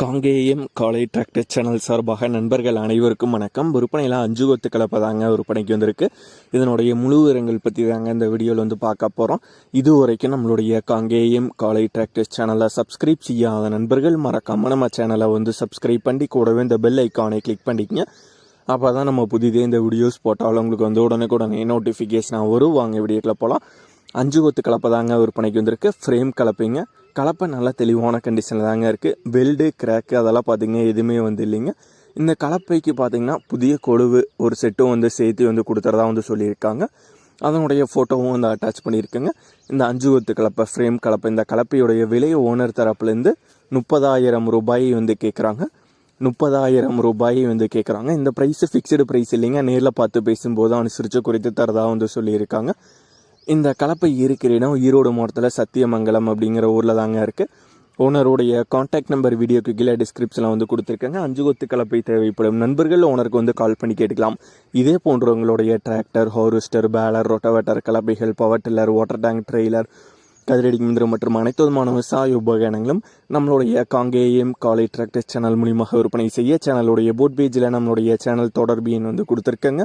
காங்கேயம் காலை tractor channel சார்பாக நண்பர்கள் அனைவருக்கும் வணக்கம். விற்பனையில் அஞ்சு கொத்து கலப்பை தாங்க விற்பனைக்கு வந்திருக்கு. இதனுடைய முழு விவரங்கள் பற்றி தாங்க இந்த வீடியோவில் வந்து பார்க்க போகிறோம் இது வரைக்கும் நம்மளுடைய காங்கேயம் காலை டிராக்டர் சேனலை சப்ஸ்கிரைப் செய்யாத நண்பர்கள் மறக்காமல் நம்ம சேனலை வந்து சப்ஸ்கிரைப் பண்ணி கூடவே இந்த பெல் ஐக்கானை கிளிக் பண்ணிக்கங்க. அப்போ தான் நம்ம புதிதே இந்த வீடியோஸ் போட்டாலும் உங்களுக்கு வந்து உடனுக்குடனே நோட்டிஃபிகேஷனாக வரும். வாங்க வீடியோக்கில் போகலாம் அஞ்சு கொத்து கலப்பை தாங்க விற்பனைக்கு வந்திருக்கு. ஃப்ரேம் கலப்பைங்க. கலப்பை நல்லா தெளிவான கண்டிஷனில் தாங்க இருக்குது வெல்டு கிராக்கு அதெல்லாம் பார்த்தீங்கன்னா எதுவுமே வந்து இல்லைங்க. இந்த கலப்பைக்கு பார்த்தீங்கன்னா புதிய கொழுவு ஒரு செட்டும் வந்து சேர்த்து வந்து கொடுத்துறதா வந்து சொல்லியிருக்காங்க. அதனுடைய ஃபோட்டோவும் வந்து அட்டாச் பண்ணியிருக்கேங்க. இந்த அஞ்சு ஒத்து கலப்பை ஃப்ரேம் கலப்பை இந்த கலப்பையுடைய விலை ஓனர் தரப்புலேருந்து முப்பதாயிரம் ரூபாய் வந்து கேட்குறாங்க முப்பதாயிரம் ரூபாய் வந்து கேட்குறாங்க இந்த ப்ரைஸு ஃபிக்ஸ்டு ப்ரைஸ் இல்லைங்க. நேரில் பார்த்து பேசும்போது அனுசரித்து குறித்து தரதாக வந்து சொல்லியிருக்காங்க. இந்த கலப்பை இருக்கிற இடம் ஈரோடு மாவட்டத்தில் சத்தியமங்கலம் அப்படிங்கிற ஊரில் தாங்க இருக்குது ஓனருடைய காண்டாக்ட் நம்பர் வீடியோக்கு கீழே டிஸ்கிரிப்ஷனில் வந்து கொடுத்துருக்காங்க. அஞ்சு கொத்து கலப்பை தேவைப்படும். நண்பர்கள் ஓனருக்கு வந்து கால் பண்ணி கேட்டுக்கலாம். இதே போன்றவங்களுடைய tractor harvester baler rotavator கலப்பைகள் power tiller water tank trailer கதிரடி மிந்திரம் மற்றும் அனைத்து விதமான விவசாய உபகரணங்களும் நம்மளுடைய காங்கேயம் காலை டிராக்டர் சேனல் மூலியமாக விற்பனை செய்ய சேனலுடைய போட் பேஜில் நம்மளுடைய சேனல் தொடர்பு எண் வந்து கொடுத்துருக்கேங்க.